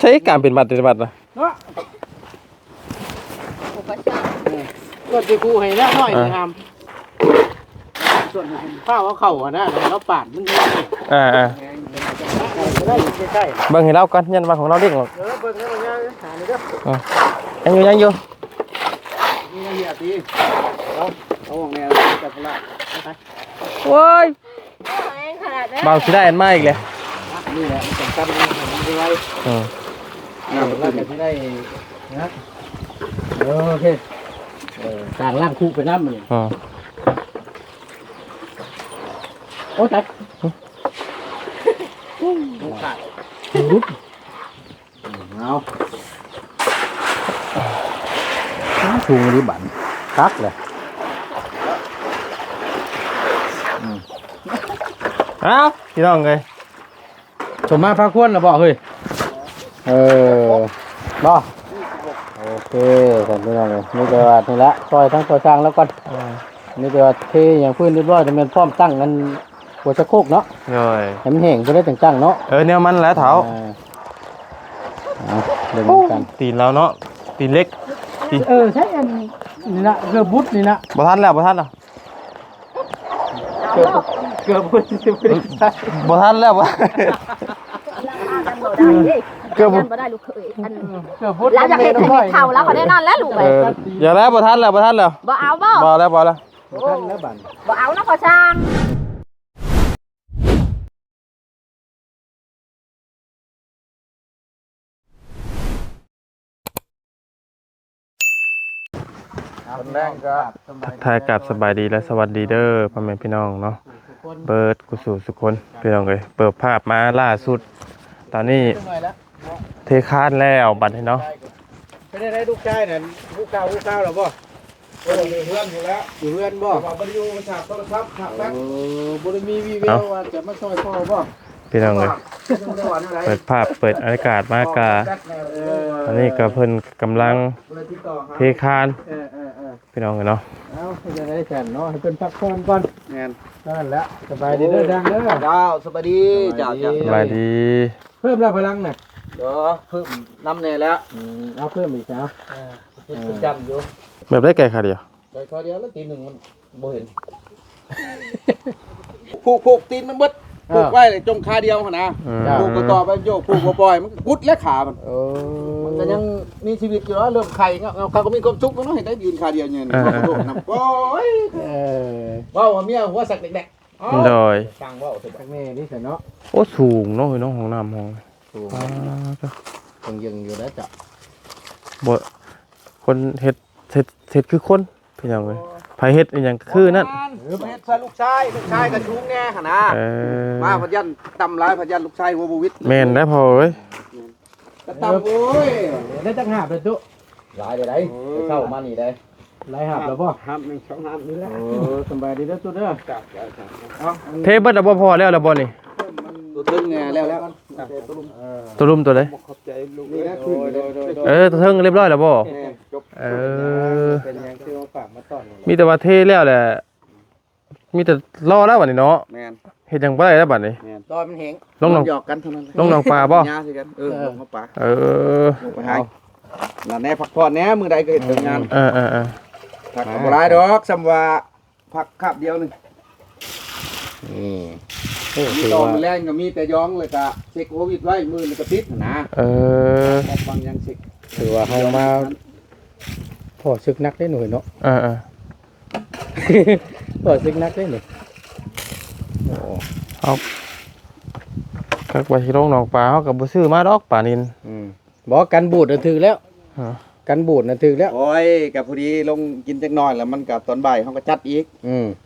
ใช้การเป็นบัตรเป็นบัตรนะเนาะอุปสรรคก็จะกูให้แล้วหน่อยนะครับส่วนข้าวเอาเข่าอะนะแล้วปาดมันจะอ่าอ่าได้ใกล้เบิ่งให้เราก่อนยันมาของเราเด้งหรอกๆเออเบิ่งให้มันยังหาเลยเด้อยังอยู่ยังอยู่นี่เหี้ยตีเอาเอาของแนวจับพละไปโว้ยโอ้ยขนาดนั้นเบาสิได้อันมาอีกเลย นี่แหละมันสำคัญมันเป็นไรอืมน้ำเราจะได้นะโอเคต่างล่างคู่ไปน้ำมันอืมโอ้ตัดขาดรุดเอาชูงดิบันตักเลยเอ้าพี่น้องเลย สมมาพักควรนะบอกเฮ้ยเออบอกโอเคแต่ไม่ต้องเลยนี่ก็ว่านี่ละซอยทั้งซอยสร้างแล้วก่อนนี่ก็ว่าเทอย่างพื้นเรียบร้อยจะเป็นพร้อมตั้งกันหัวชะโครกเนาะเลยให้มันแห้งจะได้ตั้งๆเนาะเออเนี่ยมันแหล้วเถาอ่าเอาเดินกันตีนเราเนาะตีนเล็กเออใช่อันนี่นะเกือบบุดนี่นะบ่ทันแล้วบ่ทันแล้ว เอาเนาะเกือบบุดสิบได้บ่ทันแล้วบ่ราคากันบ่ได้เด้เกือบ บ่กันบ่ได้ลูกเคยอันเกือบบุดแล้วจะเห็นให้เท่าแล้วก็ได้นอนแล้วลูกเอเอ้ยออย่าแล้วบ่ทันแล้วบ่ทันแล้วบ่เอาบ่บ่แล้วบ่แล้วท่านแล้วบันบ่เอานะพอช่างคนแรกก็ทายกับสบายดีและสวัสดีเด้อพ่อแม่พี่น้องเนาะ เบิร์ดกุสู่สุคนพี่น้องเลยเปิดภาพมาล่าสุด ตอนนี้หน่อยแล้วเทคานแล้วบัดนี้เนาะไม่ได้ได้ลูกชายเนี่ยลูกเก้าลูกเก้าหรอบ่เอออยู่เพื่อนอยู่แล้วอยู่เพื่อนบ่บ่บริยูมาฉากโทรศัพท์ขับแป๊บเออบริมีวีเวลว่าจะมาซอยพ่อบ่พี่น้องเลยเปิดภาพเปิดอากาศมากาเอออันนี้ก็เพิ่นกำลังเบอร์ที่ต่อเทคาน พี่น้องเลยเนาะเอาให้จะได้แข่นเนาะให้เป็นพักผ่อนก่อนแม่นนั่นแหละสบายดีเด้อดังเด้อเจ้าสวัสดีเจ้าเจ้าสบายดีเพิ่มแล้วพลังน่ะเดี๋ยวเพิ่มน้ำแน่แล้วอืมเอาเพิ่มอีกแล้วคิดประจำอยู่แบบได้แก่ค่ะเดียวแต่คราวเดียวแล้วตีหนึ่งมันบ่เห็นผูกผูกตีนมันเบิด ผูกไว้เลยจมคาเดียวหั่นนะอืมผูกก็ต่อไปโยกผูกบ่ปล่อยมันก็กุดและขามัน โอ้มันก็ยังมีชีวิตอยู่แล้วเริ่มไข่เงาเงาเขาก็มีความสุขเนาะเห็นได้ยืนคาเดียวเนี่ยนี่โดดน้ำโอ้ยเออว้าวว่าเมียหัวสักเด็กๆอ๋อโดยฟังว่าวเถอะแม่นี่สิเนาะโอ้สูงเนาะพี่น้องของน้ำห้องถูกอ่าก็ต้องยังอยู่แล้วจ้ะบ่คนเฮ็ดเฮ็ดเฮ็ดคือคนพี่น้องเลย ไผเฮ็ดอีหยังก็คือนั่นเออเพชรใส่ลูกชายลูกชายกระชุงแน่หั่นนะเออมาพยันตำร้ายพยันลูกชายหัวบวิทแม่นได้พอเว้ยก็ตำโอ้ยได้จังหาบเลยตุ๊หลายเลยได้ไปเข้ามานี่ได้ไล่หาบแล้วบ่ห้ามหนึ่งสองห้ามนี่แหละโอ้สบายดีเด้อตุ๊เด้อจับจับจับเอาเทเบิดแล้วบ่พอแล้วแล้วบ่นี่ ตัวทึ่งแล้วแล้วตัวลุ่มตัวใดขอบใจลูกนี่นะขึ้นโดยโดยโดยเออตัวเทิงเรียบร้อยแล้วบ่เออเป็นยังที่ว่าฝากมาต้อนมีแต่ว่าเทแล้วแหละมีแต่รอแล้วบัดนี้เนาะแมนเฮ็ดหยังบ่ได้แล้วบัดนี้แมนตอนมันเหงลงหนองหยอกกันเท่านั้นลงหนองปลาบ่ญาสิกันเออลงปลาเออไปห้น่ะแน่พักผ่อนแน่มือใดก็เห็นงานเออเออเออพักบ่หลายดอกสำว่าพักคาบเดียวหนึง นี่โอ้มีถือตอนว่ามื้อแรงก็มีแต่ย้องเลยก็เช็คโควิดไว้มือนี่ก็ติดนะเออบอกฟังยังเช็คถือว่าเฮามาพ่อซึกนักได้หน่อยเนาะ เออเออพ่อซึกนักได้หน่อยโอ้กักไว้ที่โรงหนองปลาเฮาก็บ่ซื้อมาดอกปลานิน อืมบอกกันบูดน่ะถือแล้วฮะ กันบูดน่ะถือแล้ว โอ้ยกับพอดีลงกินจักหน่อยแล้วมันกับตอนบ่ายเขาก็จัดอีก อืมมัน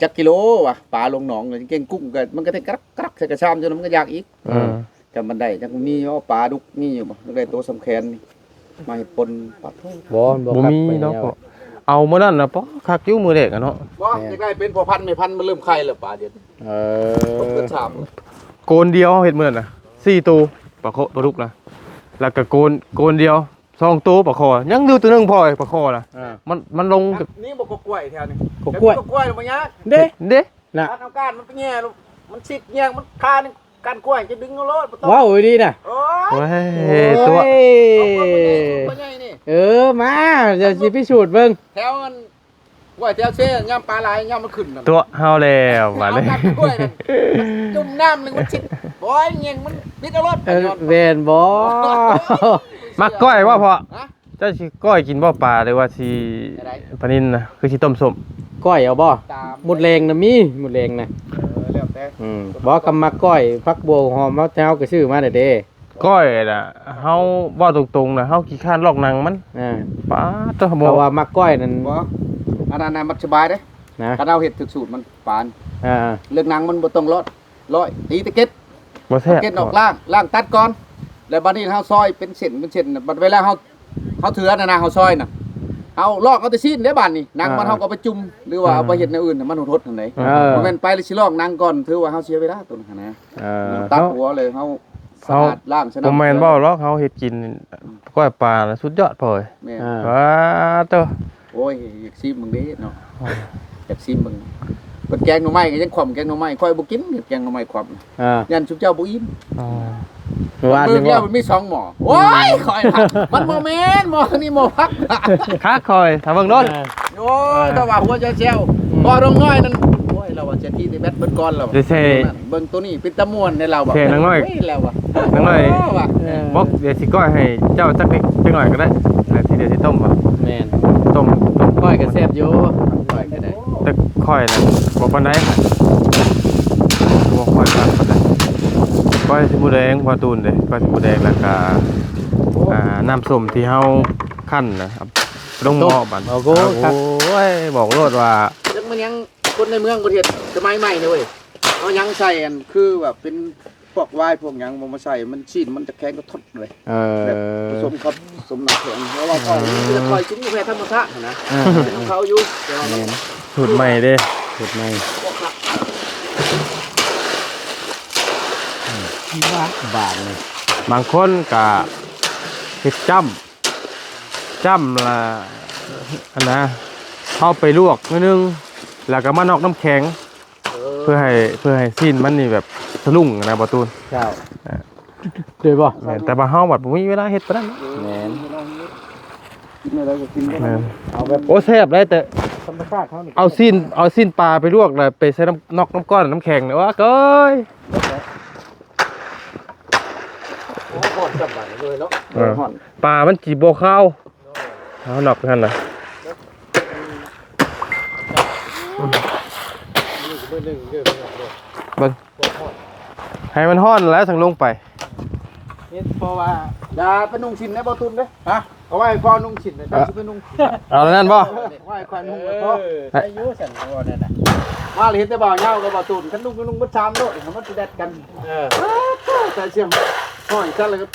จักกิโลว่ะปลาลงหนองเลยเก่งกุ้งก็มันก็ได้กรักกรักใส่กระชามจนมันก็อยากอีกอืมจำมันได้จักมีว่าปลาดุกมีอยู่บ่ได้ตัวสำคัญนี่มาให้ปนปลาทูบ่บ่บ่ครับมีไปเนาะแวพ่อเอามื้อนั้นน่ะปอคักอยู่มื้อแรกอะเนาะบ่จะได้เป็นพอพันธุ์ไม่พันธุ์มันเริ่มไข่แล้วปลาเดี๋ยวเอต้องอเกินสามโกนเดียวเฮ็ดมื้อนั้นน่ะ4ตัวปลาโคปลาดุกนะแล้วก็โกนโกนเดียว สองตัวปลาคอ ยังอยู่ตัวหนึงพอไอ้ปลาคอน่ะ อ่ามันมันลงกับนี่บอกกกล้วยแถวนี้กกล้วยกกล้วยมันยากเด้เด้น่ะการทำการมันเป็นแง่ลูกมันสิกแง่มันคานี่กันกล้วยจะดึงเอารถบ่ต้องว้าวดีน่ะโอ้ยโอ้ยตัวโอ้ยตัวใหญ่นี่เออมาเดี๋ยวสิพิสูจน์เบิ่งแถวมันกล้วยแถวเช่ย่ำปลาไหลย่ำมันขึ้นน่ะตัวเฮาแล้วมาเลย เอากันกล้วยนั่นจุ่มน้ำหนึงมันชิดโอ้ยเงี้ยงมันปิดเอารถเออแม่นบ่ มักก้อยว่าพอฮะ เจ้าสิก้อยกินบ่ปลาหรือว่าสิอะไร ปลานินนะคือสิต้มส้มก้อยเอาบ่ตามหมดแรงน่ะมีหมดแรงน่ะเออแล้วแต่อืมบ่กำมักก้อยพักบัวหอมเฮาเฮาก็ซื้อมาได้เด้ก้อยน่ะเฮาเว้าตรงๆน่ะเฮาขี้คร้านลอกหนังมันอ่าป้าตัวเพบ่ราะว่ามักก้อยนั่นบ่อันนั้นน่ะมันสบายเด้นะคันเอาเห็ดถึกสูตรมันปาน อ่าเรื่องหนังมันบ่ต้องรอดร้อยตีตะเก็ดบ่แซ่บเก็ดออกล่างล่างตัดก่อน แล้วบัดนี้เฮาซอยเป็นเส้นเป็นเส้นน่ะบัดเวลาเฮาเฮาเถือน่ะนะเฮาซอยน่ะเอาลอกเอาแต่ชิ้นเด้บัดนี้หนังมันเฮาก็เอาไปจุ่มหรือว่าเอาไปเฮ็ดในอื่นน่ะมันหดๆทางไหนเออ บ่แม่นไปเลยสิลอกหนังก่อนถือว่าเฮาเสียเวลาตัวนั้นนะเออตัดหัวเลยเฮาสะอาดล้างซะบ่แม่นบ่หรอกเฮาเฮ็ดกินก้อยปลาน่ะสุดยอดพ่อเอ้ยแม่น อ่า ว้าตัวโอ้ยอยากซิมมึงเด้เนาะอยากซิมมึง เปิดแกงหน่อไม้ก็ยังขวมแกงหน่อไม้ค่อยบ่กินแกงหน่อไม้ขวมอ่ายันชุบเจ้าบ่อิ่มอ๋อว่ามืนึองเดียว่าวมันมีสองหมอโอ้ยคอยพักมันโมเมนต์หมอนี่หมอพักคักคอยถ้าเบิ่งโดนโอ้ยถ้าว่าหัวใจเซลพอลงน้อยนั่นโอ้ยเราว่าจะที่ในแบตเบิดก่อนแล้วเดี๋ยวเซ่เบิ่งตัวนี้เป็นตะมวนในเราแบบเซ่นางน้อยเฮ้แล้วว่ะนางน้อยโว่ะเออบอกเดี๋ยวสิก้อยให้เจ้าจักนิดจักหน่อยก็ได้แล้วทีเดียวสิต้มบ่แม่นต้มต้มก้อยก็แซ่บอยู่ก้ อยก็ได้แต่ค่อยน่ะบ่ปานใดบ่ค่อยปานใดก้อยสิหมูแดงบ่ตูนเด้ก้อยสิหมูแดงแล้วก็อ่าน้ำส้มที่เฮาคั่นนะครับลงหม้อบัดโอ้โหครับโอ้ยบอกโลดว่าจังมันยังคนในเมืองประเทศสมัยใหม่เนี่ยเว้ยเอายังใส่อันคือแบบเป็น พวกวายพวกหยังบ่มาใส่มันชิ้นมันจะแข็งก็ทดเลยเอแบบผอสมครับผสมน้ำแข็งเพราะว่าก่อนนี้จะคอยชิ้นกาแฟธรรมชาตินะอ่า เป็นของเขาอยู่แต่ว่ามันแม่นสูตรใหม่เด้สุดในพวกครับว่าบาทเลยบางคนก็เฮ็ดจ้ำจ้ำละอันนะเอาไปลวกนิดนึง แล้วก็มานอกน้ำแข็งเพื่อให้เพื่อให้สิ้นมันนี่แบบ สลุ่งนะบ่ตูนเจ้าเดี๋ยวบ่แม่นแต่ว่าเฮาบัดบ่มีเวลาเฮ็ดปานนั้นแม่นกินอะไรก็กินได้แม่นเอาแบบโอ้แซ่บได้แต่ธรรมชาติเขานี่เอาสิ้นเอาสิ้นปลาไปลวกแล้วไปใส่น้ำนอกน้ำก้อนน้ำแข็งเนี่ยว่าเก้ยโอ้หอดจับบัตรเลยแล้วเออปลามันจีบ่เข้าวเอานอกนั่นน่ะเบอร์หนึ่งเด้อเบิ่ง ให้มันฮ้อนแล้วถึงลงไปนี่เพราะว่าอย่าไปนุ่งชิ้นนะบ่ตุนเด้ฮะเอาไว้พอนุ่งชิ้นนะจะไปนุ่งเอาแล้วนั่นบ่ไว้ควายนุ่งเอไว้พอออายุสันตัวนั่นน่ะมาเลยเห็นแต่บ่าวเหย้ากับบ่าวตุนคันนุ่งก็นุ่งบ่ชามโลดเห็นมันสิแดดกันเออแต่เสียงห้อยกันเลยก็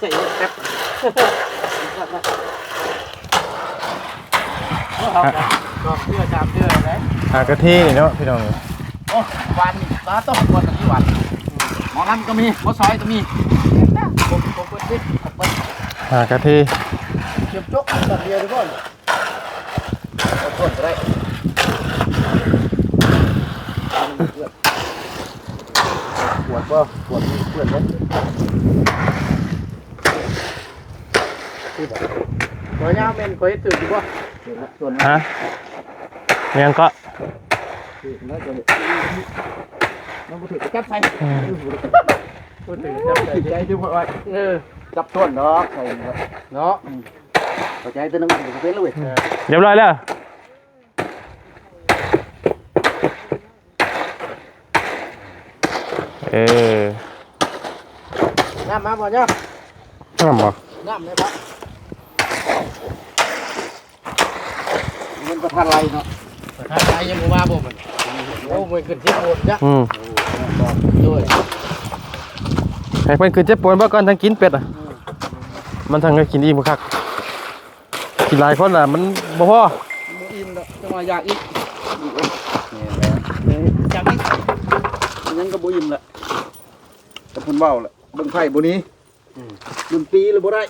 ใส่แป๊บเอากันก็เพื่อตามเดือนไหนหากะทินี่เนาะพี่น้องโอ้วันนี้ตาต้องคนนี้วันหม อนั้นก็มีหมอซอยก็มีผมผมเปิดดิเปิดหากะทิเก็บจกตัดเดียวทุกคนเอาคนก็ได้ปวดป่ะปวดมีเพื่อนไหมตัวยาวเป็นคอยตื่นดีกว่าส่วนฮะยังก็ นี้น่าจะน้องบุตรจับใส่พูดถึงจับใจใจดูพอไว้เออจับต้นเนาะใส่เนาะเข้าใจตัวนึงมันเป็นเลยเรียบร้อยแล้วเออน้ำมาบ่เนี่ยน้ำบ่น้ำเลยครับมันประทานไรเนาะถ้าใจยังบ่มาบ่มันโอ้มันขึ้นที่โคนจ้ะอืม ด้วยให้เพิ่นขึ้นเจ็บปวดบ่ก่อนทั้งกินเป็ดอะ มันทั้งกินอิ่มคักกินหลายคนอะ มันบ่พอบ่อิ่มดอกจังว่าอยากอีกจับอีกยังก็บ่อิ่มละแต่พุ่นเว้าละเบิ่งไผ่บ่นี้ดนตรีเลยบ่ได้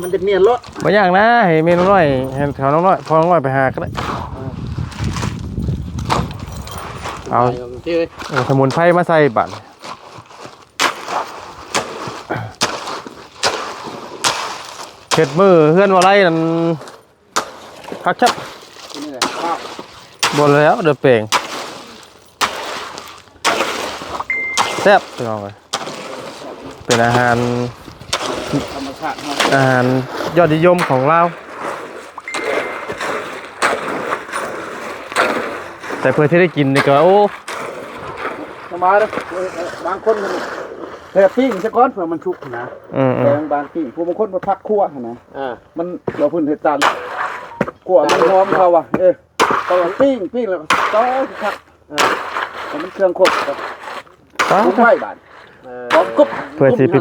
มันจะเนียนรถบ่ยากนะให้เมนูน้อยให้แถวน้องน้อยพอน้องน้อยไปหาก็ได้เอา เจ้เอาสมุนไพรมาใส่บัตรเห็ดมือเพื่อนว่าไรนั่นพักชับบนแล้วเดือดเปล่งแซ่บพี่องเลยเป็นอาหารธรรมชาติอาหารยอดนิยมของเราแต่เพื่อที่ได้กินนี่ก็โอ้ สบายเลยเออเออบางคนมันแต่ปิ้งซะก่อนเผื่อมันชุกนะอืมอืแต่มบางปิ้งผู้บางคนมาพักคั่วนะอ่ามันเราเพิ่นเฮ็ดจานคั่วมันหอมเขาว่ะเออต้องปิ้งปิ้งแล้วก็ต้อคักเออให้มันเครื่องครบครับป๊าปรุงไว้บาดเออพร้อมกรุบเพื่อสิไป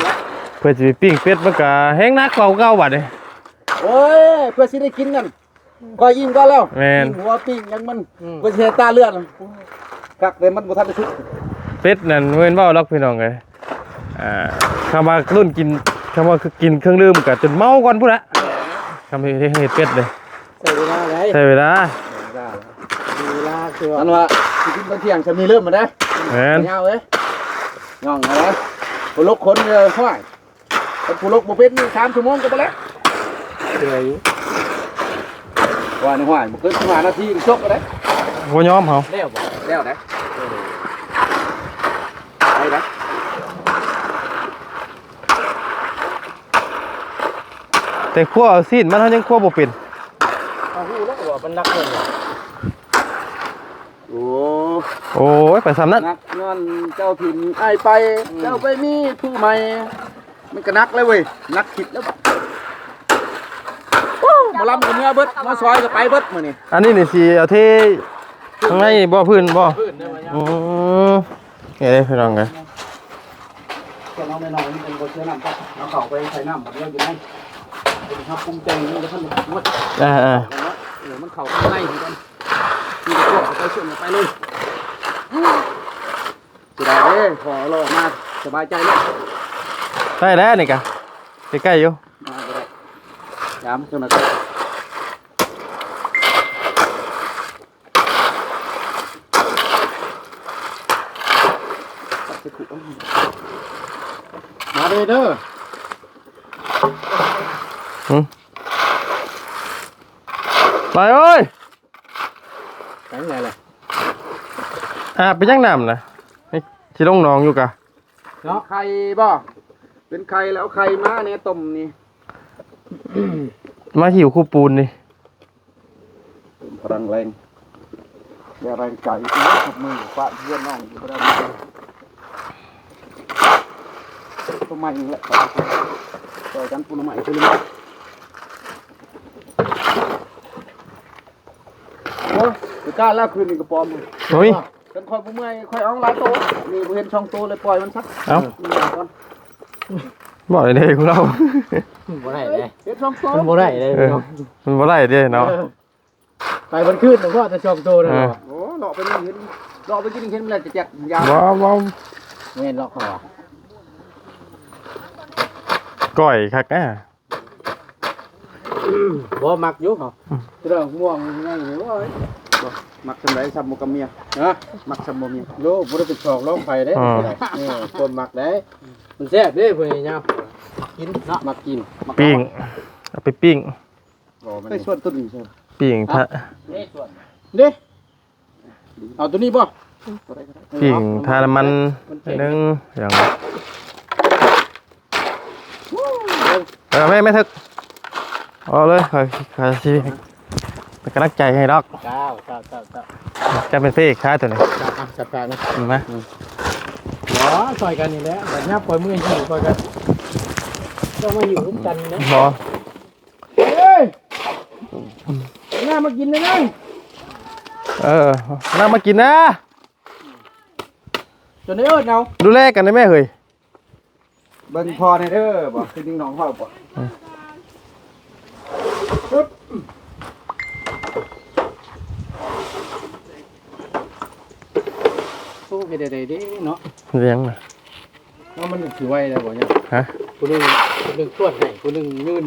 เพื่อสิไปปิ้งเป็ดมันก็แห้งนักเก่าเก่าบัดนี่โอ้ยเพื่อสิได้กินกันก็อิ่มก็แล้วแม่นปิ้งหัวปิ้งยังมันเพื่อสิให้ตาเลือดกักแต่มันบ่ทันได้ชุก เป็ดนั่นเว้นว้าล็อกพี่น้องเลยอ่าคำว่ารุ่นกินคำว่ากินเครื่องดื่มก็จนเมาก่อนพุ่นละคำที่เฮ็ดเป็ดเลยใส่เวลาไงใช้เวลาเวลาคือว่าอันว่าสิกินตอนเที่ยงจะมีเริ่มมาได้แม่นยาวเอ้ยย่องนะผู้ลกคนเลยห้อยผู้ลกบ่เป็นนี่3ชั่วโมงก็บ่แล้วเหนื่อยอยู่ว่าในห้อยบ่เกิดขึ้น15นาทีก็จบก็ได้บ่ยอมเฮาแล้วบ่แล้วนะไปนะ แต่คั่วเอาซีนมันเฮายังคั่วบ่เป็นเอาหูแล้วว่ามันนักเลยโอ้โอ้ยไปซ้ำนั้นนักเงินเจ้าถิ่นไอ้ายไป เจ้าไปมีผู้ใหม่ มันก็นักเลยเว้ยนักคิดแล้วบัดโอ้หมาลำกับเมื่อเบิดมาซอยก็ไปเบิดมื้อนี้อันนี้นี่สิเอาเทข้างในบ่พื้นบ่พื้นได้บ่ยังอือเฮ้ยพี่น้องเอ้ยแค่น้องไม่น้อยนี่เป็นคนเชื่อน้ำครับเอาเข้าไปใส่น้ำหมดแล้วอยู่ในเป็น ครับปรุงแต่งนี่แล้วท่านหมดอ่าอ่าเออมันเข้าข้างในเหมือนกันนี่ก็พวกเอาไปส่วนไปเลยสุดาเอ้ยขอรอมาสบายใจแล้วได้แล้วนี่กะใกล้ๆอยู่มาก็ได้ย้ำจนนะครับมาเลยเด้อ ไปเอ้ยไปไหนล่ะอาบไปยังน้ำนะนี่สิลงหนองอยู่กะเนาะไข่บ่เป็นไข่แล้วเอาไข่มาเนี่ยต้มนี่มาหิวคู่ปูนนี่พลังแรงแรงแรงใจขับมือฟาดเพื่อนน้องอยู่ก็ได้ต้นไม้นี่แหละต่อยกันปูนไม้ปูนไม้โอ้ยไป กล้าแล้วคืนนี่กระปอมมึงโอ้ยเป็นคอยผู้เมื่อยคอยเอาหลายโตวนี่บ่เห็นช่องโตวเลยปล่อยมันสักเอ้านี่เอาก่อนบ่ได้เด้ของเราบ่ได้เลยเห็นช่องโตวมันบ่ได้เลยเออมันบ่ได้เด้เนาะไปบนขึ้นหลวงพ่อจะชอบโตนะเออโอ้หลอกไปนี่เห็นหลอกไปกินเห็นมันแล้วจะแจกยาวว้าวว้าวเว้นล็อกคอก้อยคักอะบ่มักอยู่เหรอเรื่องม่วงง่ายเลยว่า มักสำไรซับหมกกับเมียฮะมักซับหมกเมียโลกบ่ได้เป็นชอกร้องไฟเด้เออคนมักได้ มันแซ่บเด้เพิ่นเนี่ยมักกินเนาะมักกินปิ้งเอาไปปิ้งไปส่วนต้นนี่ใช่ปิ้งทะเด้เอาตัวนี้ป่ะปิ้งทาน้ำมันนึงอย่างเออไม่ไม่ทึกเอาเลยใคอยคอยสิ เป็นกำลังใจให้ดอกเก้าเก้าเก้าเก้าจะเป็นเฟ่ค้าตัวนี้อะจัดการนะเห็นไหมหรอซอยกันนี่แหละแบบนี้ปล่อยมือหิวซอยกันต้องมาหิวร่วมกันนะบอเฮ้ยหน้ามากินเลยนะเออน่ามากินนะจนได้เอิดเอาดูแลกันได้ไหมเฮ้ยเบิ่งพอในเด้อบ่คือดิ้งน้องเขาบ่ โอ้เฮ็ดได้ดีเนาะเลี้ยงนะเพราะมันถือไว้แล้วบ่เนี่ยฮะผู้หนึงผู้หนึงตรวจให้ผู้หนึงยืน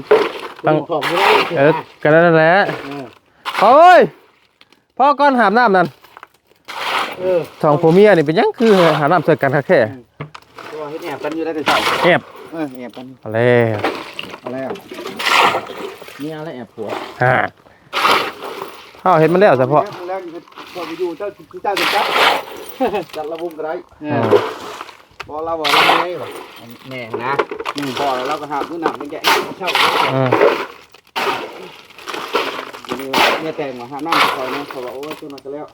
ตั้งของบ่ได้เออกันนั่นแหละเออโอ้ยพ่อก้อนหามน้ำนั่นเออสองผัวเมียนี่เป็นยังคือหามน้ำใส่กันแค่ตัวเฮ็ดแอบกันอยู่ได้แต่เช้าแอบเออแอบกันอะไรอะไรอะนี่อะไรแอบผัวอ่า เฮาเฮ็ดมันแล้วเฉพาะแรกพอไปอยู่เจ้าเจ้าจะจับจัดระบุกระไรอ่าพอเราบอกเราไงวะแน่นะอืมพอเราก็หาซื้อหนังมันแกะเช่าอ่าเนี่ยแต่งมาหาน้ำคอยนะเขาบอกโอ้ยตัวนั้นก็แล้ว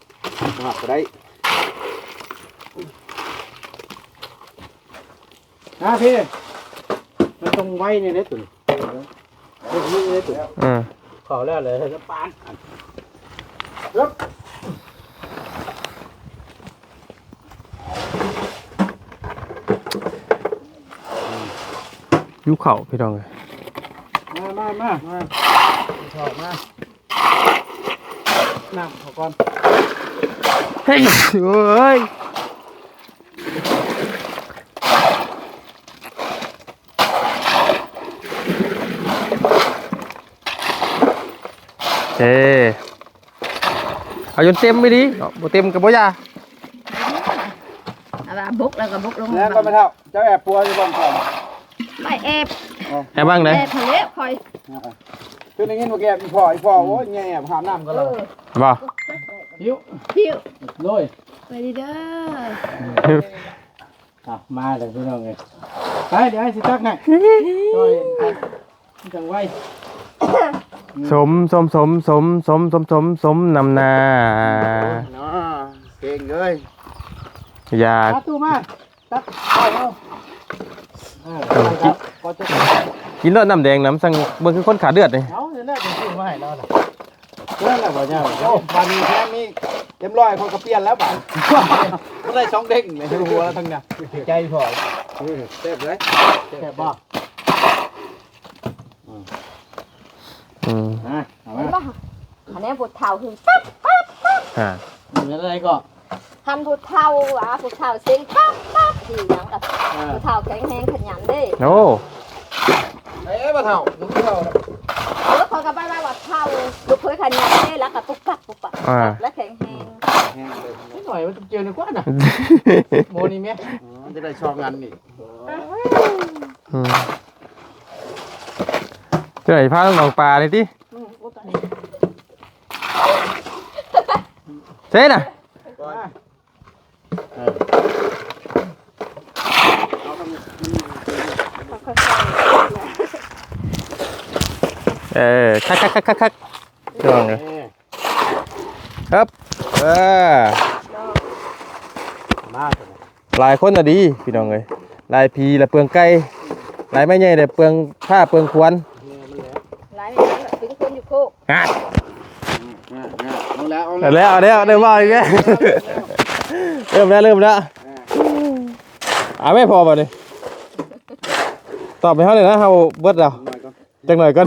หาก็ได้ฮะพี่มันต้องไว้ในนี้ตุ่นเรื่องนี้ในตุ่นอ่าขอแล้วเลยจะปาน ยุเข่าพี่น้องเอ้ยมามามามาถอดมาน้ำขอก่อนเฮ้ยโอ้ยเอ้ เอาจนเต็มไม่ดีเอาบ่เต็มกับบ่ยาเอาล่ะบุกแล้วก็บุกลงแล้วก็ไม่เท่าเจ้าแอบปัวอยู่บ้านก่อนไม่แอบแอบบ้างเลยแอบทะเลคอยคือในเงี้ยว่าแกอีพ่ออีพ่อโอ้ยแง่หาน้ำก็เอแล้วอบ่หิวพิวโรยไปดีเด้ออะมาเลยพี่น้องเลยไปเดี๋ยวให้สิตักให้โรยจังไว้ สมสมสมสมสมสมสมสมนำหนาเนาะเก่งเลยอยากตักตู้มาตักไปเอาเออไปครับก็จะกินเลือดน้ำแดงน้ำสั่งเบิ่งคือคนขาเดือดเลยเอาเดี๋ยวแรกจะซื้อมาให้เราน่ะเพื่อนอะไรบ่เนี่ยโอ้บานนี้แค่มีเต็มร้อยคนก็เปลี่ยนแล้วบ้านมันได้สองเด้งในหัวแล้วทั้งนั้นใจพอเต็มเลยแค่บ่อื นะเอาเห็นมาป่ะอันนี้ผู้เฒ่าหึงปั๊บปั๊บปั๊บอ่าเหมือนอะไรก็ทำผู้เฒ่าอะผู้เฒ่าเสียงปั๊บปั๊บดีหยังกับเออผู้เฒ่าแข็งแรงขยันเด้โอ้เอ๊ะบ้าเท่ามึงเท่าแล้วเขาก็ไปว่าว่าเฒ่าลูกเคยขยันเด้แล้วก็ปุ๊บปั๊บปุ๊บปั๊บอ่าและแข็งแรงแห้งเลยนิดหน่อยมันเจียวในกว่าน่ะโมนี่แม่จะได้ชอบงานนี่อืมเจ้าไหนพาน้องปลาเลยติ อืมอุ๊ยตอนนี้ เจ๊น่ะเออคักคักคักคักคักพี่น้องเลยครับเออมาตัวนี้หลายคนน่ะดีพี่น้องเลยหลายพีละเปลืองไก่หลายไม่ใหญ่แต่เปลืองผ้าเปลืองควรหลายอย่างแบบถึงคนอยู่โคกอะ เอาแล้วเอาแล้วเอาแล้วเริ่มว่าอีกแล้วเริ่มแล้วเริ่มแล้วอ่าไม่พอป่ะนี่ตอบไปเท่าไหร่นะเฮาเบิดแล้วจังหน่อยก่อน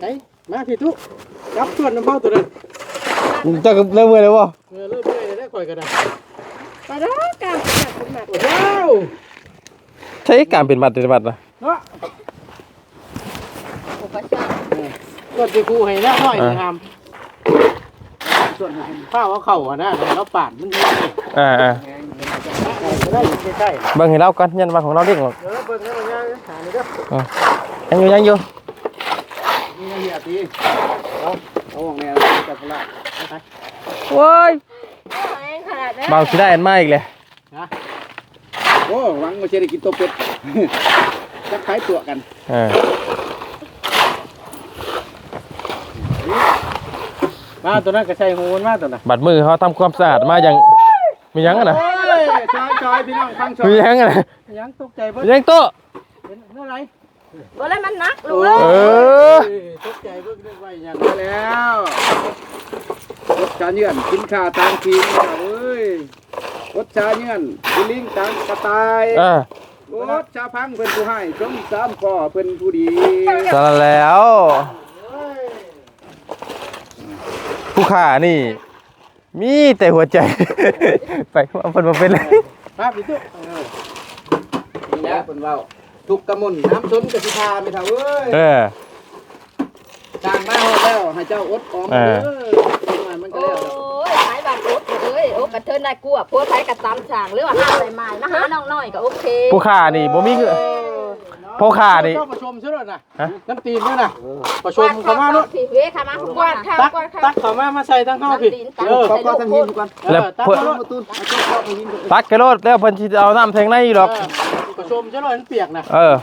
ไอ้มาพี่ทุกจับส่วนน้ำเผาตัวนั้นจ้าก็เริ่มเมื่อยแล้วบ่เออเริ่มเลยได้ข่อยกันนะไปแล้วกันเป็นแบบโอ้เจ้าใช้การเป็นบัตรเป็นบัตรนะเนาะอุปสรรคส่วนที่กูให้แล้วหน่อยนะครั ส่วนข้าวเขาอะนะแล้วปาดมันนี่อ่าอ่าได้ไม่ใช่เบิ่งให้เราก่อนยันว่าของเราเรียกออกเออเบิ่งแล้วมันยังหานี่เด้อยังอยู่ยังอยู่นี่เหี้ยตีเอาเอาของแม่จับพละโว้ยแรงขนาดนั้นเบาสิได้อันมาอีกเลยโอ้หวังมาเชียร์กินตัวเป็ดจะขายตัวกันเออ มาตัวนั้นก็ใช่หูมันมาตัวนั้นบัตรมือเขาทำความสะอาดมาอย่างมีหยังกันนะโอ้ยชอยชอยพี่น้องฟังชอยมีหยังกันนะยังตกใจมีเบิ่งหยังโต๊ะเป็นเมื่อไรบ่แล้วมันหนักลูกเอ้เอยอตกใจเบิ่งเรื่องไว้ยังมาแล้วรถชาเงื่อนกินข้าวตามทีมเอ้ยรถชาเงื่อนกินลิงตามกระต่ายเออรถชาพังเพิ่นผู้ให้ชมสามพ่อเพิ่นผู้ดีสารแล้ว ผู้ข่านี่ มีแต่หัวใจ ไปเอาเพิ่นมาเป็นเลยภาพอีตุ๊นี่แหละเพิ่นเว้าทุกกระมุนน้ำชนกสิทาไม่เท่าเอ้ยเออสร้างมาฮอดแล้วให้เจ้าอดออมเอเด้ออมันก็โอ้แล้วยขายบานโอ๊ตเอ้ยโอ๊ตกระเทินได้กลัวพวกไทยกระตำฉางหรือว่าห้าใส่ไม้มาหาน้องน้อยก็โอเคผู้ข่านี่บ่มีเงิน เออโพขานี่ เจ้าประชมซะด้วยนะฮะ น้ำตีนด้วยนะประชมเข้ามาเนาะพี่เว้ขามาทุกวันค่ะตักกวนค่ะตักเข้ามามาใส่ทั้งเข้าพี่เออก็ก็ทำหินก่อนเออตักเพิ่นมาต้โลนดประตูเอาต้นเข้าไปหินก่อนตักกระโดดแล้วเพิ่นสิเอาน้ำแทงในอยู่หรอก เออประชมซะด้วยมันเปียกนะเออ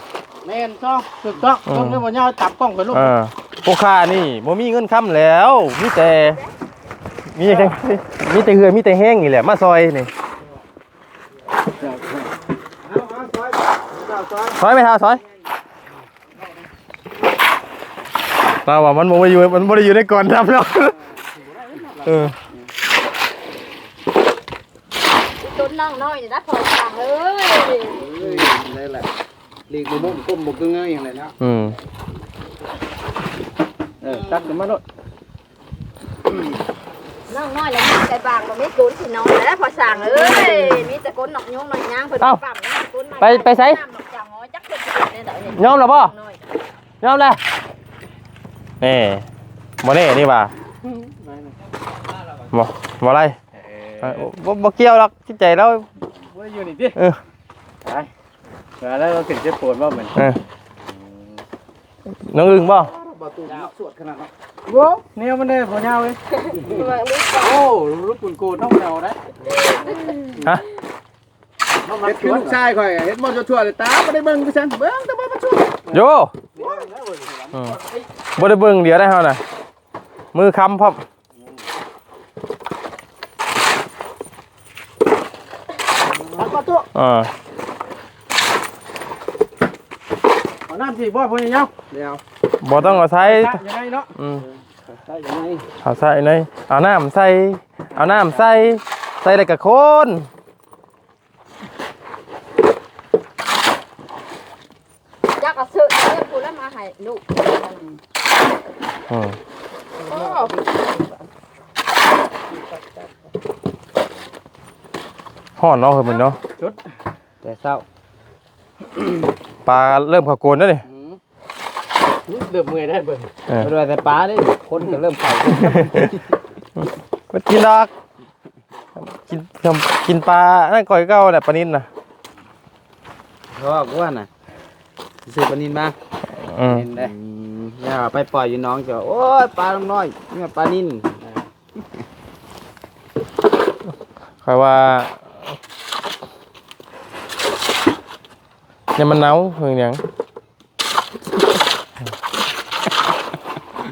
แม่นต้องถูกต้องอืมต้องเรื่องวันยาวจับกล้องไปลูกเออพวกข้านี่บ่มีเงินค้ำแล้ว มีแต่ มีแต่มีแต่เหือมีแต่แห้งนี่แหละ มาซอยนี่ ซอยไหมครับซอยตาว่ามันบ่ได้อยู่มันบ่ได้อยู่ในก่อนทำแล้วเออต้นน้องน้อยนี่นะพอสั่งเอ้ยเอ้ยนี่แหละลีกมุมก้มบกง่ายอย่างไรนะอืมเออตักขึ้นมาโลดน้องน้อยแล้วมีใจบางบ่มีก้นสิน้องแล้วพอสั่งเอ้ยมีแต่ก้นหนอกยงหนอกยางเพิ่นปั๊มนะก้นจัง ยเด้อนี่ยอมแล้วบ่น้อยยอมแล้วนี่บ่แน่นี่ว่าบ่บ่อะไรเออบ่บ่เกี่ยวหรอกจิตใจเราว่าอยู่นี่ดิเออไปเออแล้วเราถึงจะปวดว่าเหมือนเออน้องอึ่งบ่ประตูสวดขนาดนั้นโว้เนี่ยมันได้ผลยาวเลยว่าลูกก็โอ้ลูกกุนกูต้องเอาได้ฮะ เฮ็ดคือลูกชายข่อยเฮ็ดบ่ชั่วๆเลยตาบ่ได้เบิ่งคือซั่นเบิ่งแต่บ่มาชั่วโยอืมบ่ได้เบิ่งเดี๋ยวได้เฮาน่ะมือค้ำพร้อมตักมาตัวอ่าเอาน้ำสิบ่พญายาวเดี๋ยวบ่ต้องเอาใส่ตักยังไงเนาะอืมใส่ยังไงเอาใส่ในเอาน้ำใส่เอาน้ำใส่ใส่แล้วก็โคน กเอาซื้อเนี่ยกูแล้วมาให้ลูกอืมโอ้ฮ้อนเนาะเฮ้ยมันเนาะแต่เศร้าปลาเริ่มเข้าโกนแล้วนี่เดือบเมื่อยได้เบิ่งเออไม่ได้แต่ปลาได้คนก็เริ่มเผามันกินดอกกินทำกินปลานั่นก่อยเก่าแหละปลานินน่ะเพราะว่าน่ะ ซื้อปลานินมาอืมเห็นได้อย่าไปปล่อยอยู่น้องจะโอ้ยปลาน้อยนี่มันปลานินคอยว่าเนี่ยมันหนาวเพียงหยัง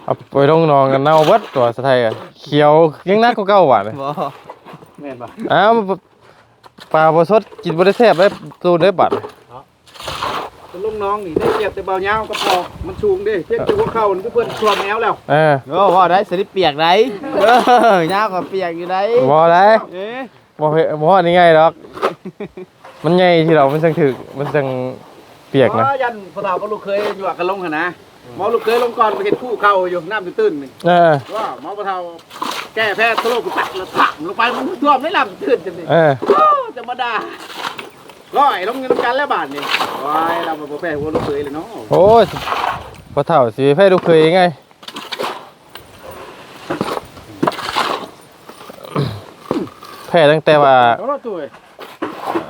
เอาไปลงนองกันเน่าเบิดตัวสะไทยอะเขียวยังนักก็เก่าหวานเลยบ่แม่นบ่อ้าวปลาบสดกินบ่ได้แซ่บได้ตูได้บัด ลูกน้องนี่ได้เกียบแต่เบายาวก็พอมันสูงดิเพียงแต่หัวเข่านี่ก็เพิ่นท่วมแนวแล้วเออโอ้ว่าได้สลิปเปียกได้เออยาวกว่าเปียกอยู่ได้บ่ได้เอ๊ะบ่เฮ็ดบ่ฮอดนี่ไงดอก มันใหญ่ที่เรามันจังถึกมันจังเปียกนะอ๋อยันพระเฒ่าก็ลูกเคยอยู่กันลงหั่นนะหมอลูกเคยลงก่อนไปเห็นคู่เข่าอยู่น้ำตื้นๆนี่เออว่าหมอพระเฒ่าแก้แพ้ทะลุกูตักแล้วถังลงไปมันท่วมไม่ลำตื้นจังนี่เออโอ้ธรรมดา ร้อยลงเงินกันแล้วบาทนี่ว้ายเราบ่แพ้หัวลูกเคยเลยเนาะโอ้ยพอเฒ่าสิไปแพ้ลูกเคยยังไงแพ้ตั้งแต่ว่าเอาละตัวเอ้ย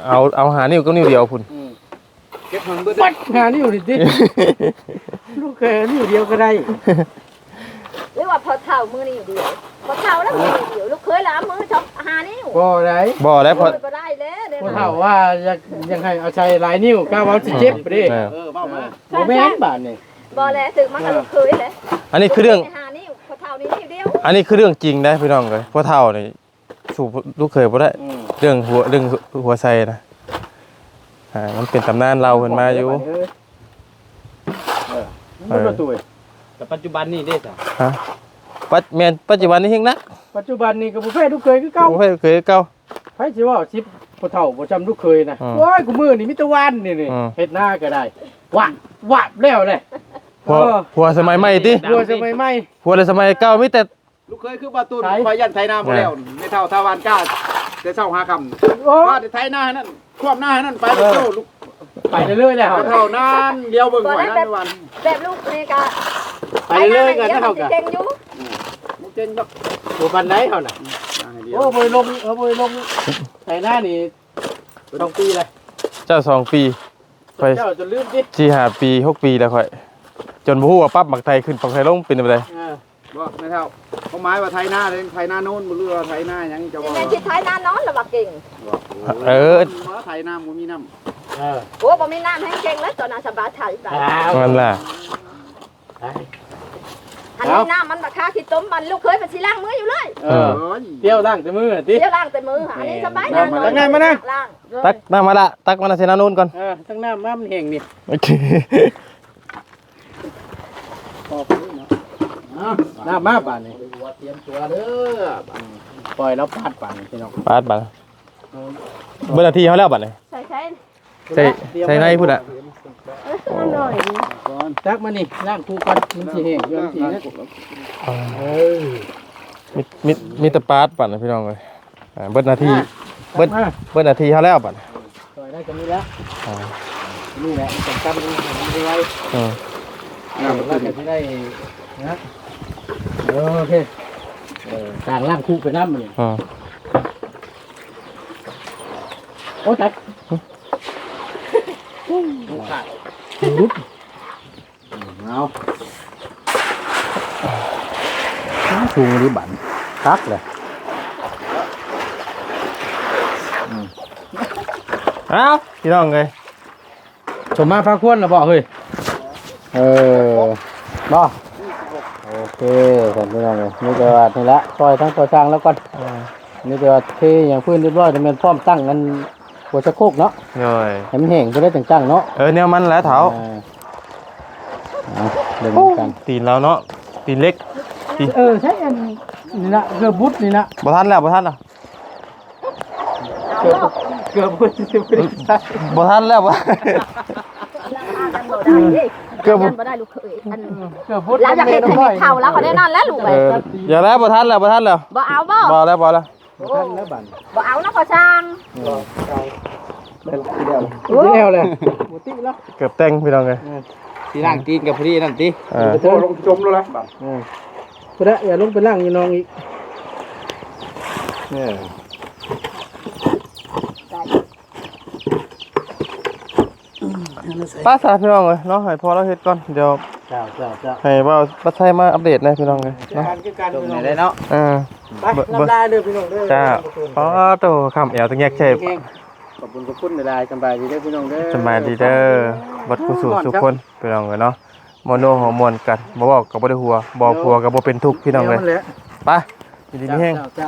เอาเอาหานิ้วกับนิ้วเดียวพุ่นเก็บเงินเบิดปัดงานนี่อยู่ดิ ลูกเคยนี่อยู่เดียวก็ได้หรือ ว่าพอเท่ามือนี่อยู่เดียวพอเท่าแล้วมือนี่เดียวลูกเคยละมือชอบหานิ้วบ่ได้บ่แล้วพอบ่ได้แล้วเด้ผู้เฒ่าว่าอยากยังให้เอาใจหลายนิ้วก้าวเอาสิเจ็บไปดิเออเออเบ้ามาบ่แม่นบาดนี่บ่แล้วถึงมันก็ลูกเคยเลยอันนี้คือเรื่องหานิ้วพอเท่านี้นิ้วเดียวอันนี้คือเรื่องจริงนะพี่น้องเลยพอเฒ่านี่สู่ลูกเคยบ่ได้อืมเรื่องหัวเรื่องหัวไซนะอ่ามันเป็นตำนานเราเพิ่นมาอยู่เออมันละตัวเอ้ย แต่ปัจจุบันนี่ได้จ้ะฮะปัจแม่นปัจจุบันนี้เฮงนักปัจจุบันนี่ก็บ่แพ้ลูกเคยคือเก่าบ่เคยเคยเก่า ไผสิว่าชิปผู้เฒ่าบ่จำลูกเคยนะอืมโอ้ยกูมือนี่มีแตะวันนี่นี่อืม เฮ็ดหน้าก็ได้วาดวาดแล้วเลยหัวเออหัวสมัยใหม่ติหัวสมัยใหม่หัวในสมัยเก่ามีแต่ ลูกเคยคือประตูไถคอยยันไทยนาบ่แล้วไม่เท่าทาวานก้าแต่เช้าหาคำโอ้ว่าแต่ไทยหน้าให้นั่นควบหน้าให้นั่นไปลูกเจ้าลูก ไปเรื่อยๆแล้วเท่านั้นเดียวเบิ่งหวยนั่นวันแบบลูกนี่ก็ไปเรื่อยๆกันนะเฮาก็เก่งอยู่ลูกเจนดอกบ่ปานใดเฮาน่ะเดียวโอ้บ่ลงเออบ่ลงไถหน้านี่สองปีเลยเจ้าสองปีสไปเจ้าจะลืมดิสี่ห้าปีหกปีแล้วค่อย จนบ่ฮู้ว่าปั๊บหมักไทยขึ้นปักไทยลงเป็นอะไรเออ บ่ไม่เท่าเขาหมายว่าไทยหน้าเลยไทยหน้าโน้นบ่รู้ว่าไทยหน้าหยังจะนี่ว่าแม่นสิท้ายหน้านอนแล้วว่าเก่งเออว่าไทยหน้าบ่มีน้ำเออโอ้บ่มีน้ำให้เก่งแล้วตอนนั้นสบายไทยไปนั่นแหละอันนี้น้ำมันราคาขี้ต้มมันลูกเคยเป็นสิล้างมืออยู่เลยเออเที่ยวล่างแต่มือติ เดี๋ยวล้างแต่มืออันนี้สบายนะนอนตั้งไงมานะ ล้างตักน้ำมาละตักมาละเซนานูนก่อนเออตั้งน้ำน้ำแห้งนี่โอเค น้ำมาป่านนี้เตรียมตัวเด้อปล่อยแล้วพาดป่านนี้พี่น้องปาดบัดเบิ่นาทีเขาแล้วบัดนี้ใส่ใช้ใส่ใส่ในพุ่นอะหน่อยก่อนจักมานี่ล่างคู่กันมันสิแห้งอยู่มันสินะเออมีมีมีแต่ปาดบัดนะพี่น้องเอ้ยอ่าเบิ่นาทีเบิดมาเบิ่นาทีเขาแล้วบัดปล่อยได้ก็มีแล้วอ่านี่แหละสำคัญมันมันไว้อืมน้ำเราจะได้นะ เออโอเคเออต่างล่างคู่ไปน้ำมันอืมโอ้ยตายรุดเอาชูงหรือบันคักเลยเอ้าพี่น้องเอ้ยสมมาพระควรหรือบ่เฮ้ยเออบ่โอ เคท่านพี่น้องเลยนี่แต่ว่านี่ละซอยทั้งตัวช่างแล้วก่อนอ่านี่แต่ว่าเทอย่างพื้นเรียบร้อยแต่มันพร้อมตั้งกันหัวชะโครกเนาะย่อยให้มันแห้งก็ได้ตั้งๆเนาะเออเนี่ยมันแล้วเถาอ่าเอาเดินกันตีนเราเนาะตีนเล็กเออใช่อันนี่นะเกือบบุดนี่นะบ่ทันแล้วบ่ทันแล้วเกือบเกือบบุดสิบริษัทบ่ทันแล้วบ่ล้างกันบ่ได้ เด้เกือบล้างกันบ่ได้ลูกเคยอันเกือบบุดแล้วจะเห็นให้เท่าแล้วเขาได้นอนแล้วลูกเอเอ้ยออย่าแล้วบ่ทันแล้วบ่ทันแล้วบ่เอาบ่บ่แล้วบ่แล้วท่านแล้วบันบ่เอานะพอช่างที่แล้วเลยบุติแล้วเกือบแต่งพี่น้องเอ้ยที่ล่างตีนกับพอดีนั่นติเออโอ้ลงจมแล้วล่ะบัดเออพระอย่าลงไปล่างอยู่น้องอีกเนี่ย ป้าสาพี่น้องเอ้ยเนาะให้พอเราเฮ็ดก่อนเดี๋ยวเจ้าเจ้าเจ้าให้ว่าปัดไทยมาอัปเดตหนะพี่น้องเอ้ยเนาะการคือการตรงพี่ไหนน้องได้เนาะเออไปลำลาเด้อพี่น้องเด้อจ้าอ๋อโตคำแอวตะแยกเชฟขอบคุณขอบคุณหลายๆสบายดีเด้อพี่น้องเด้อสบายดีเด้อบัดกุสู่ทุกคนพี่น้องเอ้ยเนาะโมโนฮอร์โมนกันบ่เว้าก็บ่ได้หัวบ่ผัวก็บ่เป็นทุกข์พี่น้องเอ้ยดี๋วมัแหละไปยินดีมีแฮงเจ้าเจ้า